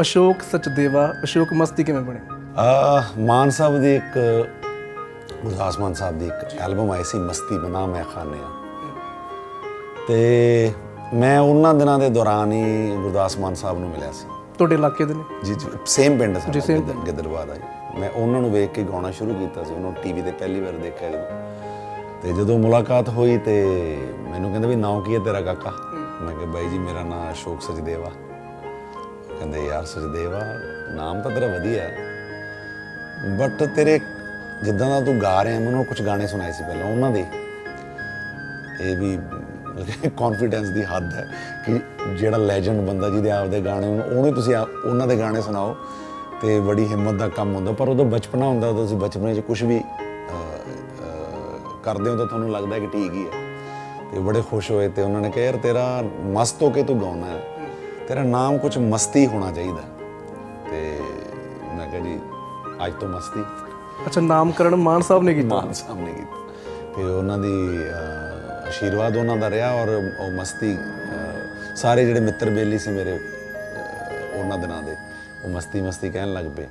ਅਸ਼ੋਕ ਸਚਦੇਵਾ ਅਸ਼ੋਕ ਮਸਤੀ ਕਿਵੇਂ ਬਣੇ? ਆ ਮਾਨ ਸਾਹਿਬ ਦੀ ਇੱਕ ਗੁਰਦਾਸ ਮਾਨ ਸਾਹਿਬ ਦੀ ਇੱਕ ਐਲਬਮ ਆਈ ਸੀ ਮਸਤੀ ਬਨਾ ਮੈਂ ਖਾਨਿਆ ਤੇ ਮੈਂ ਉਹਨਾਂ ਦਿਨਾਂ ਦੇ ਦੌਰਾਨ ਹੀ ਗੁਰਦਾਸ ਮਾਨ ਸਾਹਿਬ ਨੂੰ ਮਿਲਿਆ ਸੀ। ਤੁਹਾਡੇ ਇਲਾਕੇ ਦੇ ਨੇ ਜੀ ਜੀ ਸੇਮ ਪਿੰਡ ਜੀ, ਸਾਡਾ ਗਿੱਦੜ- ਗਿੱਦੜਬਾਦ ਆ ਜੀ ਮੈਂ ਉਹਨਾਂ ਨੂੰ ਵੇਖ ਕੇ ਗਾਉਣਾ ਸ਼ੁਰੂ ਕੀਤਾ ਸੀ ਉਹਨਾਂ ਨੂੰ ਟੀਵੀ ਤੇ ਪਹਿਲੀ ਵਾਰ ਦੇਖਿਆ ਜਦੋਂ। ਤੇ ਜਦੋਂ ਮੁਲਾਕਾਤ ਹੋਈ ਤੇ ਮੈਨੂੰ ਕਹਿੰਦੇ ਵੀ ਨਾਂ ਕੀ ਹੈ ਤੇਰਾ ਕਾਕਾ? ਮੈਂ ਕਿਹਾ ਬਾਈ ਜੀ ਮੇਰਾ ਨਾਮ ਅਸ਼ੋਕ ਸਚਦੇਵਾ। ਕਹਿੰਦੇ, ਯਾਰ ਸਚਦੇਵਾ ਨਾਮ ਤਾਂ ਤੇਰਾ ਵਧੀਆ ਬਟ ਤੇਰੇ ਜਿੱਦਾਂ ਦਾ ਤੂੰ ਗਾ ਰਿਹਾ, ਮੈਨੂੰ ਕੁਝ ਗਾਣੇ ਸੁਣਾਏ ਸੀ ਪਹਿਲਾਂ, ਉਹਨਾਂ ਦੇ। ਇਹ ਵੀ ਕੌਨਫੀਡੈਂਸ ਦੀ ਹੱਦ ਹੈ ਕਿ ਜਿਹੜਾ ਲੈਜੈਂਡ ਬੰਦਾ ਜਿਹਦੇ ਆਪਦੇ ਗਾਣੇ ਉਹਨੂੰ ਤੁਸੀਂ ਉਹਨਾਂ ਦੇ ਗਾਣੇ ਸੁਣਾਓ ਤੇ ਬੜੀ ਹਿੰਮਤ ਦਾ ਕੰਮ ਹੁੰਦਾ। ਪਰ ਉਦੋਂ ਬਚਪਨਾ ਹੁੰਦਾ ਉਦੋਂ ਤੁਸੀਂ ਬਚਪਨੇ 'ਚ ਕੁਝ ਵੀ ਕਰਦੇ ਹੋ ਤਾਂ ਤੁਹਾਨੂੰ ਲੱਗਦਾ ਕਿ ਠੀਕ ਹੀ ਹੈ। ਤੇ ਬੜੇ ਖੁਸ਼ ਹੋਏ ਤੇ ਉਹਨਾਂ ਨੇ ਕਿਹਾ, ਯਾਰ ਤੇਰਾ ਮਸਤ ਹੋ ਕੇ ਤੂੰ ਗਾਉਣਾ ਹੈ। ਤੇਰਾ ਨਾਮ ਕੁਝ ਮਸਤੀ ਹੋਣਾ ਚਾਹੀਦਾ। ਤੇ ਮੈਂ ਕਿਹਾ ਜੀ ਅੱਜ ਤੋਂ ਮਸਤੀ। ਅੱਛਾ ਨਾਮਕਰਨ ਮਾਨ ਸਾਹਿਬ ਨੇ ਕੀਤਾ। ਮਾਨ ਸਾਹਮਣੇ ਕੀਤਾ। ਤੇ ਉਹਨਾਂ ਦੀ ਆਸ਼ੀਰਵਾਦ ਉਹਨਾਂ ਦਾ ਰਿਹਾ ਔਰ ਉਹ ਮਸਤੀ ਸਾਰੇ ਜਿਹੜੇ ਮਿੱਤਰ ਬੇਲੀ ਸੀ ਮੇਰੇ ਉਹਨਾਂ ਦਿਨਾਂ ਦੇ ਉਹ ਮਸਤੀ ਮਸਤੀ ਕਹਿਣ ਲੱਗ ਪਏ।